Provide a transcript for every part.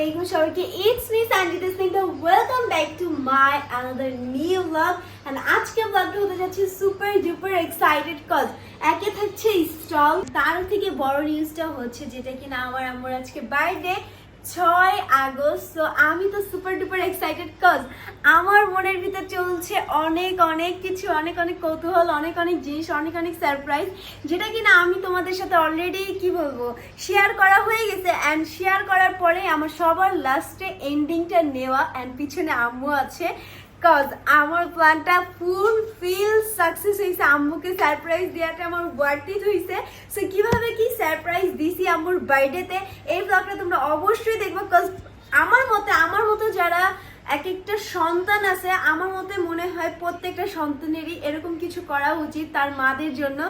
আলাইকুম সবাইকে it's me Sanjida Singh welcome back to my another new vlog and আজকে ব্লগটা হতে যাচ্ছে সুপার ডুপার এক্সাইটেড কজ একে থাকছে স্টল তার থেকে বড় নিউজটা হচ্ছে যেটা কিনা আমার আমার আজকে বার্থডে ছয় আগস্ট, তো আমি তো সুপার ডুপার এক্সাইটেড কজ আমার মনের ভিতর চলছে অনেক অনেক কিছু, অনেক অনেক কৌতূহল, অনেক অনেক জিনিস, অনেক অনেক সারপ্রাইজ যেটা কিনা আমি তোমাদের সাথে অলরেডি কি বলব শেয়ার করা হয়ে গেছে অ্যান্ড শেয়ার করার পরে আমার সবার লাস্টে এন্ডিংটা নেওয়া অ্যান্ড পিছনে আম্মু আছে। কজ আমার প্ল্যানটা ফুল ফিল সাকসেস হয়েছে আম্মুকে সারপ্রাইজ দেওয়াটা আমার ওয়ার্থিত হয়েছে সো কীভাবে কি সারপ্রাইজ দিছি আম্মুর বার্থডেতে এই ব্লগটা তোমরা অবশ্যই দেখব। কজ আমার মতে, আমার মতো যারা এক একটা সন্তান আছে, আমার মতে মনে হয় প্রত্যেকটা সন্তানেরই এরকম কিছু করা উচিত তার মাদের জন্য।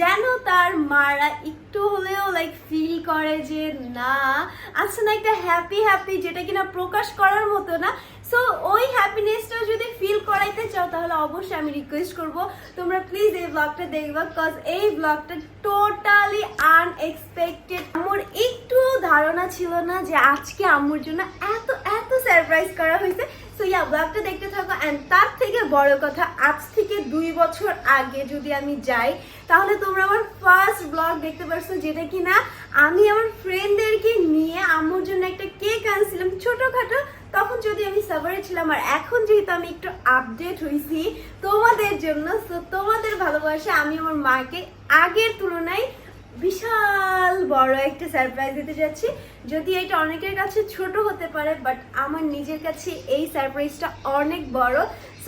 যেন তার মারা একটু হলেও লাইক ফিল করে যে, না আছে না, একটা হ্যাপি হ্যাপি যেটা কিনা প্রকাশ করার মতো না। সো ওই হ্যাপিনেসটা যদি ফিল করাইতে চাও, তাহলে অবশ্যই আমি রিকোয়েস্ট করব, তোমরা প্লিজ এই ব্লগটা দেখবা বিকজ এই ব্লগটা টোটালি আনএক্সপেক্টেড আমার একটু ধারণা ছিল না যে আজকে আম্মুর জন্য এত এত সারপ্রাইজ করা হয়েছে। সো ইয়া ব্লগটা দেখতে থাকো অ্যান্ড তার থেকে বড় কথা, আজ থেকে দুই বছর আগে যদি আমি যাই তাহলে তোমরা আমার ফার্স্ট ব্লগ দেখতে পারছ, যেটা কি না আমি আমার ফ্রেন্ডদেরকে নিয়ে আমার জন্য একটা কেক আনছিলাম ছোটোখাটো। তখন যদি আমি সাভারে ছিলাম, আর এখন যেহেতু আমি একটু আপডেট হয়েছি তোমাদের জন্য তো তোমাদের ভালোবাসা আমি আমার মাকে আগের তুলনায় বিশাল বড় একটা সারপ্রাইজ দিতে যাচ্ছি। যদি এটা অনেকের কাছে ছোট হতে পারে বাট আমার নিজের কাছে এই সারপ্রাইজটা অনেক বড়।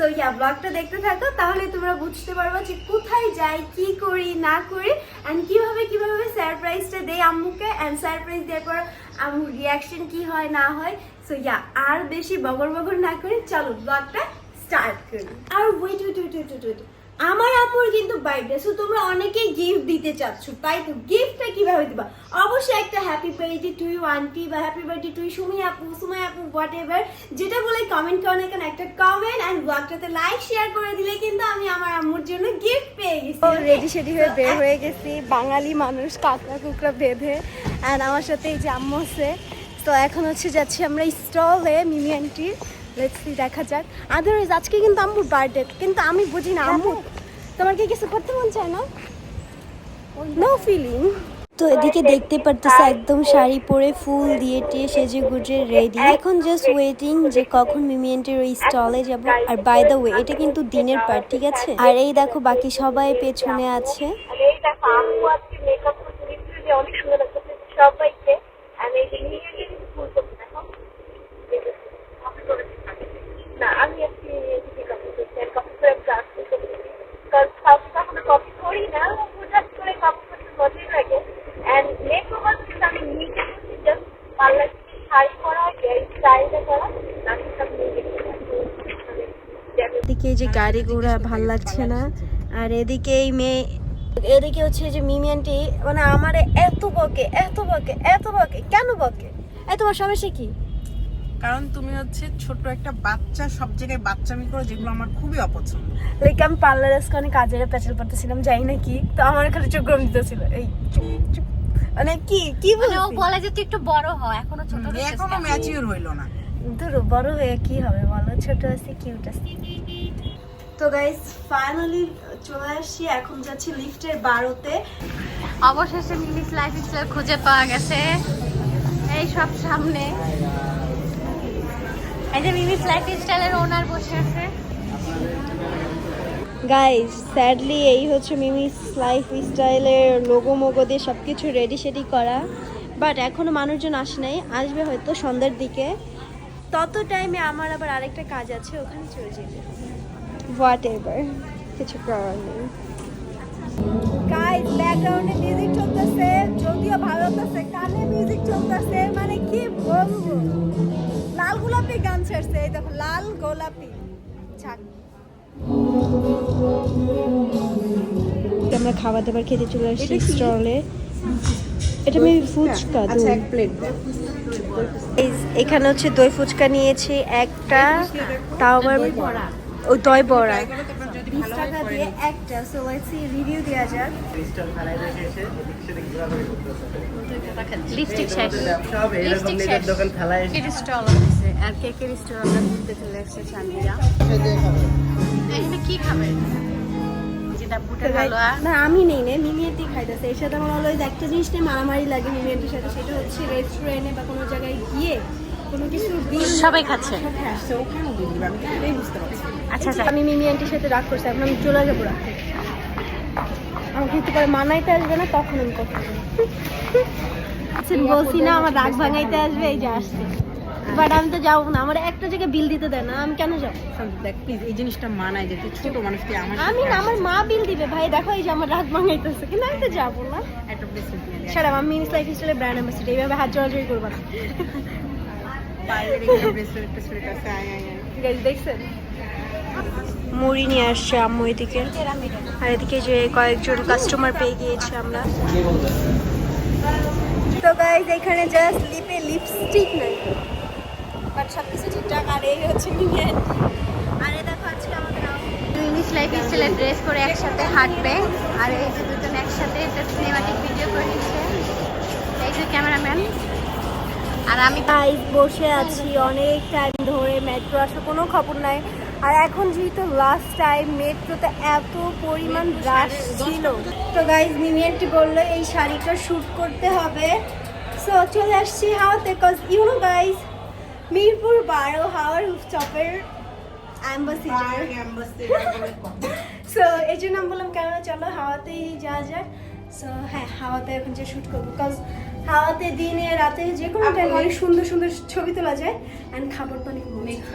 সো ইয়া ব্লগটা দেখতে থাকো, তাহলে তোমরা বুঝতে পারব যে কোথায় যাই, কি করি, না করি অ্যান্ড কীভাবে কীভাবে সারপ্রাইজটা দেয় আম্মুকে অ্যান্ড সারপ্রাইজ দেওয়ার পর আম্মুর রিয়াকশন কী হয়, না হয়। সো ইয়া আর বেশি বগর বগর না করে চলো ব্লগটা স্টার্ট করি। আর wait wait wait wait wait আমার আপুর কিন্তু বার্থডে সো তোমরা অনেকেই গিফট দিতে চাচ্ছ তাই তো? গিফটটা কীভাবে দিবা? অবশ্যই একটা happy birthday to you aunty বা হ্যাপি বার্থডে টু সুমি আপু সুমাই আপু হোয়াট এভার যেটা বলে কমেন্ট করো না কেন একটা কমেন্ট অ্যান্ড ব্লগটাতে লাইক শেয়ার করে দিলে কিন্তু আমি আমার আম্মুর জন্য গিফট পেয়ে গেছি রেডি সেডি হয়ে বের হয়ে গেছি বাঙালি মানুষ কাঁকড়া কুকড়া বেঁধে অ্যান্ড আমার সাথে এই যে আম্মু আছে তো এখন হচ্ছে যাচ্ছি আমরা স্টলে মিমি আন্টির লেটসি দেখা যাক। আদারওয়াইজ আজকে কিন্তু আম্মুর বার্থডে কিন্তু আমি বুঝি না আম্মু। তোমার কি কিছু করতে মন চায় না? নো। ফিলিং তো এদিকে দেখতে পারতেছে একদম শাড়ি পরে ফুল দিয়ে টিয়ে সেজে গুজে রেডি এখন জাস্ট ওয়েটিং যে কখন মিমিয়েন্টের ওই স্টলে যাব। আর বাই দ্য ওয়ে এটা কিন্তু দিনের পার ঠিক আছে? আর এই দেখো বাকি সবাই পেছনে আছে। এই দেখো আজকে মেকআপ অনেক সুন্দর লাগতেছে সবাইকে। আমি এই যে নিয়ে গিয়ে ফুল করতে দেখো কপি করে না আমি আজকে মেকআপ করতেছি আর কপি করে ক্লাস করতেছি কারণ কাউকে কখনো কপি করি না হঠাৎ করে কপি করতে মজাই লাগে অ্যান্ড মেকওভার কিন্তু আমি নিজে করছি জাস্ট পার্লার থেকে শাড়ি করা হেয়ার স্টাইলটা করা বাকি সব নিজে মানে এদিকে যে গাড়ি ঘোড়া ভালো লাগছে না। আর এদিকে এই মেয়ে এদিকে হচ্ছে যে মিমি আন্টি মানে আমার এত বকে এত বকে এত বকে কেন বকে? এ তোমার সমস্যা কি? কারণ তুমি হচ্ছে ছোট একটা বাচ্চা সব জায়গায় বাচ্চামি করো যেগুলো আমার খুবই অপছন্দ। লাইক আমি পার্লার আজকে অনেক কাজের পেঁচাল পড়তেছিলাম যাই না কি তো আমার খালি চোখ গরম দিতেছিল। এই চুপ, চুপ। মানে কি কি বলে ও বলে যে তুই একটু বড় হ এখনও ছোট এখনও কেন? ম্যাচিওর হইল না। ধরো বড় হয়ে কি হবে বলো? ছোট আছে কিউট আছে। তো গাইস ফাইনালি চলে আসছি, এখন যাচ্ছি লিফটের বারোতে। অবশেষে মিমিস লাইফ স্টাইল খুঁজে পাওয়া গেছে। এই সব সামনে। এই যে মিমিস লাইফ স্টাইলের ওনার বসে আছে। গাইস স্যাডলি এই হচ্ছে মিমিস লাইফ স্টাইলের লোগো মোগো দিয়ে সব কিছু রেডি সেডি করা। বাট এখনও মানুষজন আসে নাই, আসবে হয়তো সন্ধ্যার দিকে। তত টাইমে আমার আবার আরেকটা কাজ আছে ওখানে চলে যাবে হোয়াট এভার কিছু করার নেই। গাইস ব্যাকগ্রাউন্ডে মিউজিক চলতেছে যদিও ভালো লাগতেছে কানে মিউজিক চলতেছে মানে কি বলব? লাল গোলাপি গান ছাড়ছে এই দেখো লাল গোলাপি। ছাক আমরা খাবার দাবার খেতে চলে আসছি স্টলে। এটা আমি ফুচকা? আচ্ছা এক প্লেট এখানে হচ্ছে দই ফুচকা নিয়েছি একটা তাও আবার ওই দই বড়া। টাকা দিয়ে একটা সো লেটস রিভিউ দেওয়া যাক। লিপস্টিক শেষ। শেষ। দোকান এসে স্টল আর কেকের স্টোর আমরা ঘুরতে চলে এসেছি চান্দিরা এখানে কি খাবে? বুটের হালুয়া না আমি নেই নে মিমিয়েটি খাইতেছে। এর সাথে আমার অলওয়েজ একটা জিনিস নিয়ে মারামারি লাগে মিমিয়েটির সাথে। সেটা হচ্ছে রেস্টুরেন্টে বা কোনো জায়গায় গিয়ে কোনো কিছু বিল সবাই খাচ্ছে। আসছে ওখানেও বিল দিবে আমি এটাই বুঝতে পারছি। আচ্ছা আচ্ছা। আমি মিমি আন্টির সাথে রাগ করছি এখন আমি চলে যাব রাখতে আমাকে একটু করে মানাইতে আসবে না তখন আমি কথা আচ্ছা, বলছি না আমার রাগ ভাঙাইতে আসবে এই যে আসছে। বাট আমি তো যাব না। আমার একটা জায়গায় বিল দিতে দেয় না। আমি কেন যাব? দেখ প্লিজ এই জিনিসটা মানায় যে তুই ছোট মানুষ তুই আমার আমি না আমার মা বিল দিবে। ভাই দেখো এই যে আমার রাগ ভাঙাইতেছে। কিন্তু আমি তো যাব না। একটা ব্রেসলেট সারা আমি মিনিস লাইফ স্টাইলের ব্র্যান্ড অ্যাম্বাসিডার এইভাবে হাত জড়াজড়ি করব না। দেখছেন? মুড়ি নিয়ে আসছে আম্মু এদিকে। আর এদিকে যে কয়েকজন কাস্টমার পেয়ে গিয়েছি আমরা। তো গাইজ এখানে জাস্ট লিপে লিপস্টিক নাই। সব কিছু ঠিকঠাক আর এই হচ্ছে মিনিয়েট আর এই দেখো আজকে আমাদের ইংলিশ লাইফ স্টাইলের ড্রেস পরে একসাথে হাঁটবে। আর এই যে দুজন একসাথে একটা সিনেমাটিক ভিডিও করে নিচ্ছে। এই যে ক্যামেরাম্যান আর আমি গাইজ বসে আছি অনেক টাইম ধরে মেট্রো আসার কোনো খবর নাই। আর এখন যেহেতু লাস্ট টাইম মেট্রোতে এত পরিমাণ রাশ ছিল। তো গাইজ মিমিয়েন্টি বলল এই শাড়িটা শ্যুট করতে হবে। সো চলে আসছি হাওয়াতে cause you know guys Mirpur বারো হাওয়ার রুফটপের সো এই জন্য আমি বললাম কেন চলো হাওয়াতেই যাওয়া যাক। সো হ্যাঁ হাওয়াতে এখন যে শ্যুট করব। বিকজ হাওয়াতে দিনে রাতে যে কোনো টাইম অনেক সুন্দর সুন্দর ছবি তোলা যায় অ্যান্ড খাবার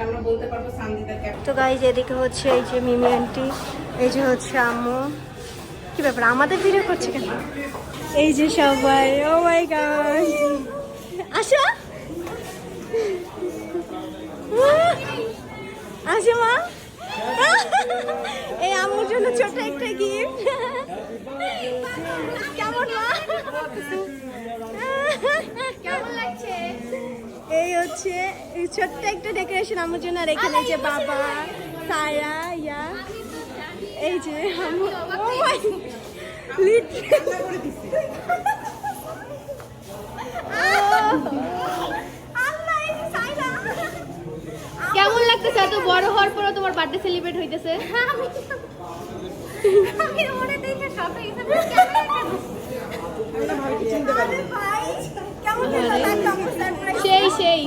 আমরা বলতে পারব ক্যাপ তো গাইজ এদিকে হচ্ছে এই যে মিমি আন্টি এই যে হচ্ছে আম্মু। কি ব্যাপার আমাদের ভিডিও করছে কেন? এই যে সবাই ও মাই গড আসো। আসো মা। এই আম্মুর জন্য ছোট একটা গিফট কেমন মা? কেমন লাগছে? এই হচ্ছে ছোট্ট একটা ডেকোরেশন আমার জন্য আর এখানে যে বাবা সারা ইয়া। এই যে আম্মু লাগতেছে এত বড় হওয়ার পরও তোমার বার্থডে সেলিব্রেট হইতেছে। আমি ওরে দেখে সেই সেই।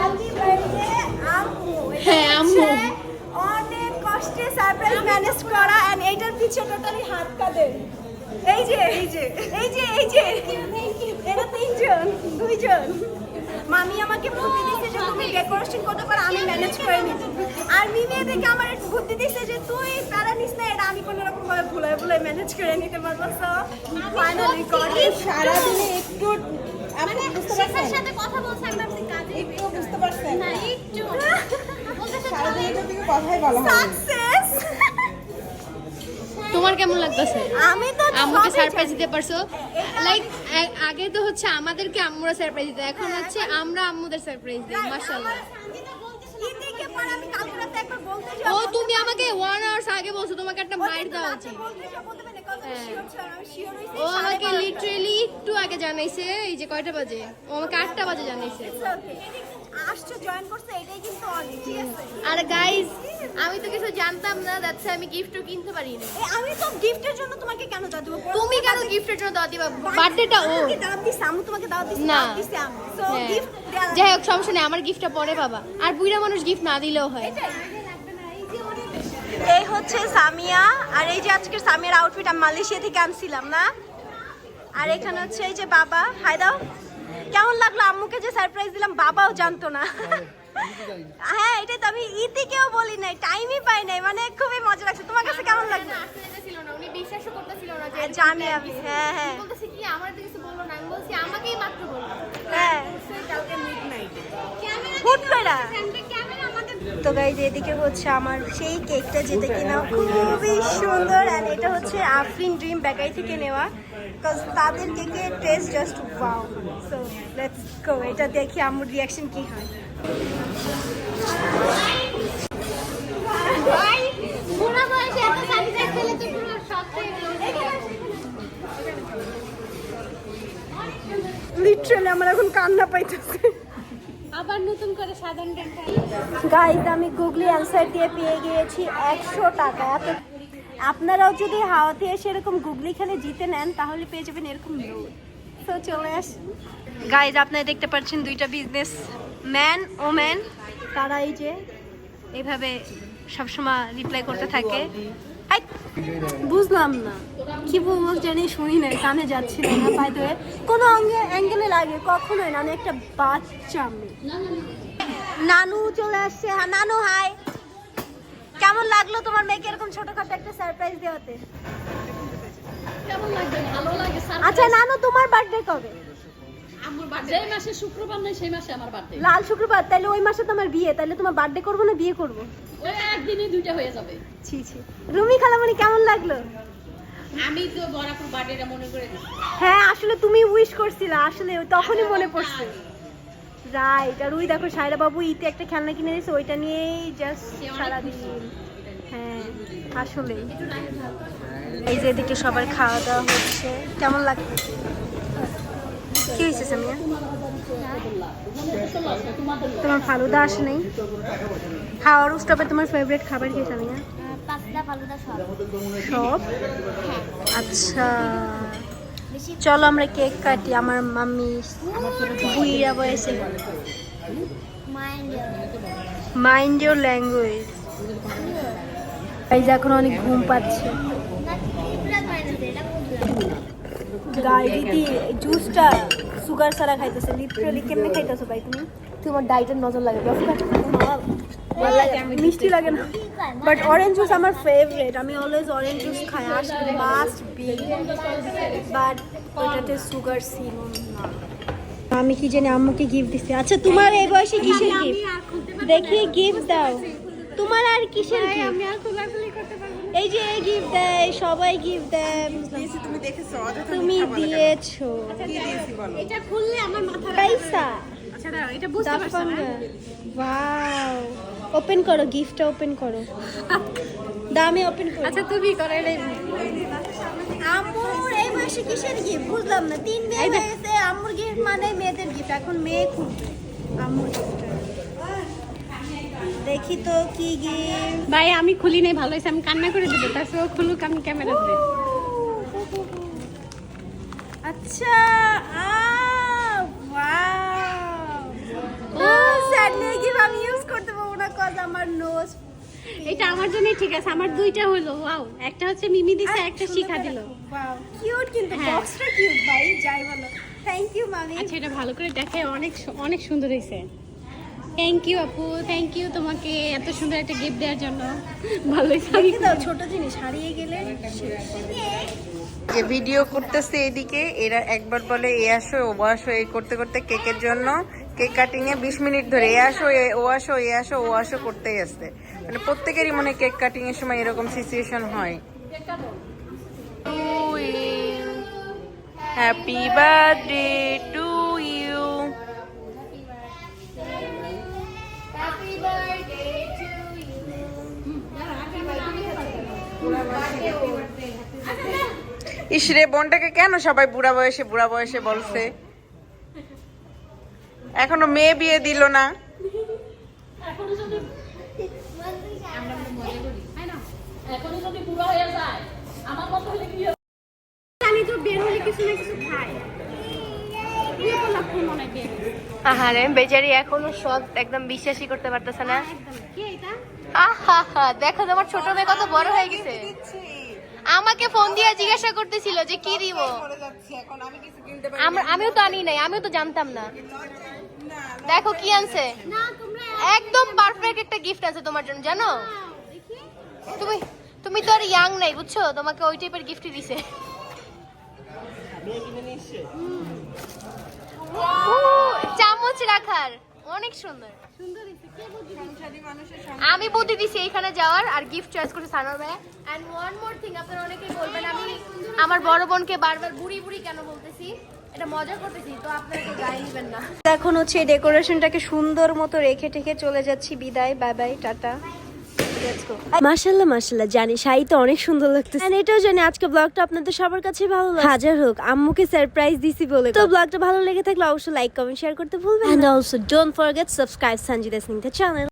বার্থডে আম্মু। এটা হ্যাঁ, আম্মু। অনেক কষ্টে সারপ্রাইজ ম্যানেজ করা এন্ড এইটার পিছে টোটালি হাত কাদের এই যে এই যে এই যে এই যে এরা তিনজন দুইজন মামি আমাকে বুদ্ধি দিচ্ছে যে তুমি ডেকোরেশন করতে পারো আমি ম্যানেজ করে নিব। আর মিমি দেখে আমার একটু বুদ্ধি দিচ্ছে যে তুই প্যারা নিস না এটা আমি কোনো রকম ভাবে ভুলাই ভুলাই ম্যানেজ করে নিতে পারব। সো ফাইনালি করে সারাদিনে একটু আপনি মানে বুঝতে পারছেন? সাথে কথা বলছে আমি কাজে একটু বুঝতে পারছেন? না একটু। সারাদিন এটা থেকে কথাই বলা হয় সাকসেস তোমার কেমন লাগতেছে? আমি তো আম্মুকে সারপ্রাইজ দিতে পারছ। লাইক আগে তো হচ্ছে আমাদেরকে আম্মুরা সারপ্রাইজ দিত এখন হচ্ছে আমরা আম্মুদের সারপ্রাইজ দিই মাশাআল্লাহ। ও তুমি আমাকে ওয়ান আওয়ার্স আগে বলছো তোমাকে একটা মাইর দেওয়া উচিত। হ্যাঁ। ও আমাকে লিটারেলি একটু আগে জানাইছে এই যে কয়টা বাজে? ও আমাকে আটটা বাজে জানাইছে। আসছো জয়েন করছে এটাই কিন্তু অনেক ঠিক আছে আর গাইস আমি তো কিছু জানতাম না দ্যাটস আমি গিফটও কিনতে পারি না আমি তো গিফটের জন্য তোমাকে কেন দাও দেবো? তুমি কেন গিফটের জন্য দাওয়া দিবা? বার্থডেটা ও। আমাকে দাওয়াত দিছে আমি তোমাকে দাওয়াত দিছি না। দিছি আমি সো। গিফট যাই হোক সমস্যা নেই আমার গিফটটা পরে বাবা আর বুইরা মানুষ গিফট না দিলেও হয়। এই হচ্ছে সামিয়া আর এই যে আজকের সামিয়ার আউটফিট আমি মালয়েশিয়া থেকে আনছিলাম না? আর এখানে হচ্ছে এই যে বাবা। হাই দাও। কেমন লাগল? আম্মুকে যে সারপ্রাইজ দিলাম বাবাও জানতো না। হ্যাঁ এটা তো আমি ইতিকেও বলি নাই টাইমই পাই নাই মানে খুবই মজা লাগছে। তোমার কাছে কেমন লাগল? ছিল না উনি বিশ্বাসও করতেছিল না যে জানি আমি হ্যাঁ হ্যাঁ। কি আমার তো কিছু বলল না আমি বলছি আমাকেই মাত্র বলল। হ্যাঁ। হুট তো গাইজ এদিকে হচ্ছে আমার সেই কেকটা যেটা কিনা খুবই সুন্দর অ্যান্ড এটা হচ্ছে আফরিন ড্রিম বেকারি থেকে নেওয়া বিকজ তাদের কেকের taste just wow so let's go এটা দেখি আমার রিয়াকশন কি হয়? লিটারালি আমার এখন কান্না পাইতেছে। আবার নতুন করে সাধারণ গাইজ আমি গুগলি অ্যান্সার দিয়ে পেয়ে গিয়েছি একশো টাকা। এত আপনারাও যদি হাওয়াতে এসে এরকম গুগলি খেলে জিতে নেন তাহলে পেয়ে যাবেন এরকম তো চলে আসুন গাইজ আপনারা দেখতে পাচ্ছেন দুইটা বিজনেস ম্যান ও ম্যান তারা এই যে এইভাবে সবসময় রিপ্লাই করতে থাকে। বুঝলাম না। কি বলব জানি শুনি নাই কানে যাচ্ছিল না বাই দ্য কোনো অঙ্গে অ্যাঙ্গেলে লাগে কখনোই না আমি একটা বাচ্চা মেয়ে। নানু চলে আসছে হ্যাঁ, নানু হাই কেমন লাগল তোমার মেয়েকে এরকম ছোটখাটো একটা সারপ্রাইজ দেওয়াতে? আচ্ছা নানু তোমার বার্থডে কবে? যেই মাসে শুক্রবার নেই সেই মাসে আমার বার্থডে লাল শুক্রবার তাহলে ওই মাসে তোমার বিয়ে তাহলে তোমার বার্থডে করব না বিয়ে করব? ওই একদিনে দুইটা হয়ে যাবে। ছি ছি। রুমি খালামণি কেমন লাগল? আমি তো বরাপুর বার্থডেটা মনে করে হ্যাঁ আসলে তুমি উইশ করছিলে আসলে তখনই মনে পড়ছে। রাইট আর ওই দেখো সায়রা বাবু ইতে একটা খেলনা কিনে দিয়েছে ওইটা নিয়েই জাস্ট সারাদিন। হ্যাঁ আসলে এই যে এদিকে সবার খাওয়া দাওয়া হচ্ছে। কেমন লাগছে? কি হয়েছে সামিয়া? তোমার ফালুদা আসে নেই? খাওয়ার স্টপে তোমার ফেভারিট খাবার কি সামিয়া? সব। সব? আচ্ছা চলো আমরা কেক কাটি আমার মাম্মি বুইরা বয়সে মাইন্ড মাইন্ড ইউর ল্যাঙ্গুয়েজ এই যে এখন অনেক ঘুম পাচ্ছে। গাই দিদি জুসটা সুগার ছাড়া খাইতেছে লিটারালি কেমনে খাইতেছো ভাই তুমি? তোমার ডায়েটের নজর লাগে মিষ্টি লাগে না। বাট অরেঞ্জ জুস আমার ফেভারিট আমি অলওয়েজ অরেঞ্জ জুস খাই আসলে মাস্ট বি বাট ওইটাতে সুগার ছিল না। আমি কি জানি আম্মুকে গিফট দিছি। আচ্ছা তোমার এই বয়সে কিসের গিফট দেখি গিফট দাও। তোমার আর কিসের গিফট এই যে এই গিফট দেয় সবাই গিফট দেয়। তুমি দেখেছ? অযথা তুমি মিথ্যা বলে কেন? দিয়েছ। কি দিয়েছি বলো? এটা খুললে আমার মাথা পয়সা আচ্ছা দাঁড়াও, এটা বুঝতে পারছ না? ওয়াও ওপেন করো গিফটটা ওপেন করো। দামে ওপেন করো। আচ্ছা তুমি করো এটাই আম্মুর এই বয়সে কিসের গিফট বুঝলাম না তিন মেয়ে হয়েছে আম্মুর গিফট মানে মেয়েদের গিফট এখন মেয়ে খুব আম্মুর। দেখি তো কি গিফট ভাই আমি খুলি নাই ভালো হয়েছে আমি কান্না করে দেবো তার খুলুক আমি ক্যামেরা ধরে আচ্ছা ওয়াও ও স্যাড নিয়ে গিফট আমি ইউজ করতে পারব না কজ আমার নোজ এটা আমার জন্যই ঠিক আছে আমার দুইটা হলো ওয়াও একটা হচ্ছে মিমি দিছে একটা শিখা দিল। ওয়াও কিউট কিন্তু হ্যাঁ। বক্সটা কিউট ভাই যাই বলো। থ্যাংক ইউ মামি আচ্ছা এটা ভালো করে দেখে অনেক অনেক সুন্দর হয়েছে। থ্যাংক ইউ আপু থ্যাংক ইউ তোমাকে এত সুন্দর একটা গিফট দেওয়ার জন্য। ভালো ছোট জিনিস হারিয়ে গেলে। যে ভিডিও করতেছে এদিকে। এরা একবার বলে এ আসো ও আসো এই করতে করতে কেকের জন্য। কেক কাটিং এ বিশ মিনিট ধরে এ আসো এ- ও আসো এ আসো ও আসো করতেই আসছে। মানে প্রত্যেকেরই মনে কেক কাটিং এর সময় এরকম সিচুয়েশন হয়। হ্যাপি বার্থডে টু ইউ ইসরে বোনটাকে কেন সবাই বুড়া বয়সে বুড়া বয়সে বলছে? এখনও মেয়ে বিয়ে দিল না। আহারে বেচারি এখনও সব একদম বিশ্বাসই করতে পারতেছে না। কি এটা? হা দেখো তোমার ছোট মেয়ে কত বড় হয়ে গেছে। আমাকে ফোন দিয়ে জিজ্ঞাসা করতেছিল যে কি দিব। আমিও তো আনি নাই, আমিও তো জানতাম না। দেখো কি আনছে। একদম পারফেক্ট একটা গিফট আছে তোমার জন্য, জানো? তুমি তুমি তো আর ইয়াং নাই, বুঝছ? তোমাকে ওই টাইপের গিফটই দিছে। চামচ রাখার। অনেক সুন্দর। সুন্দর কে বুদ্ধি দিছে? আমি বুদ্ধি দিছি এখানে যাওয়ার আর গিফট চয়েস করছে সানোর ভাই এন্ড ওয়ান মোর থিং আপনারা অনেকেই বলবেন আমি আমার বড় বোনকে বারবার বুড়ি বুড়ি কেন বলতেছি? এটা মজা করতেছি তো আপনারা কেউ গায়ে নেবেন না। এখন হচ্ছে এই ডেকোরেশনটাকে সুন্দর মতো রেখে টেখে চলে যাচ্ছি। বিদায় বাই বাই টাটা। মাশাল্লাহ মাসাল্লাহ জানি শাড়ি তো অনেক সুন্দর লাগতেছে। And এটাও জানি আজকে ব্লগটা আপনাদের সবার কাছে ভালো লাগে হাজার হোক আম্মুকে সারপ্রাইজ দিছি বলে। তো ব্লগটা ভালো লেগে থাকলে অবশ্যই লাইক কমেন্ট শেয়ার করতে ভুলবেন না। Also don't forget subscribe Sanjita Singh channel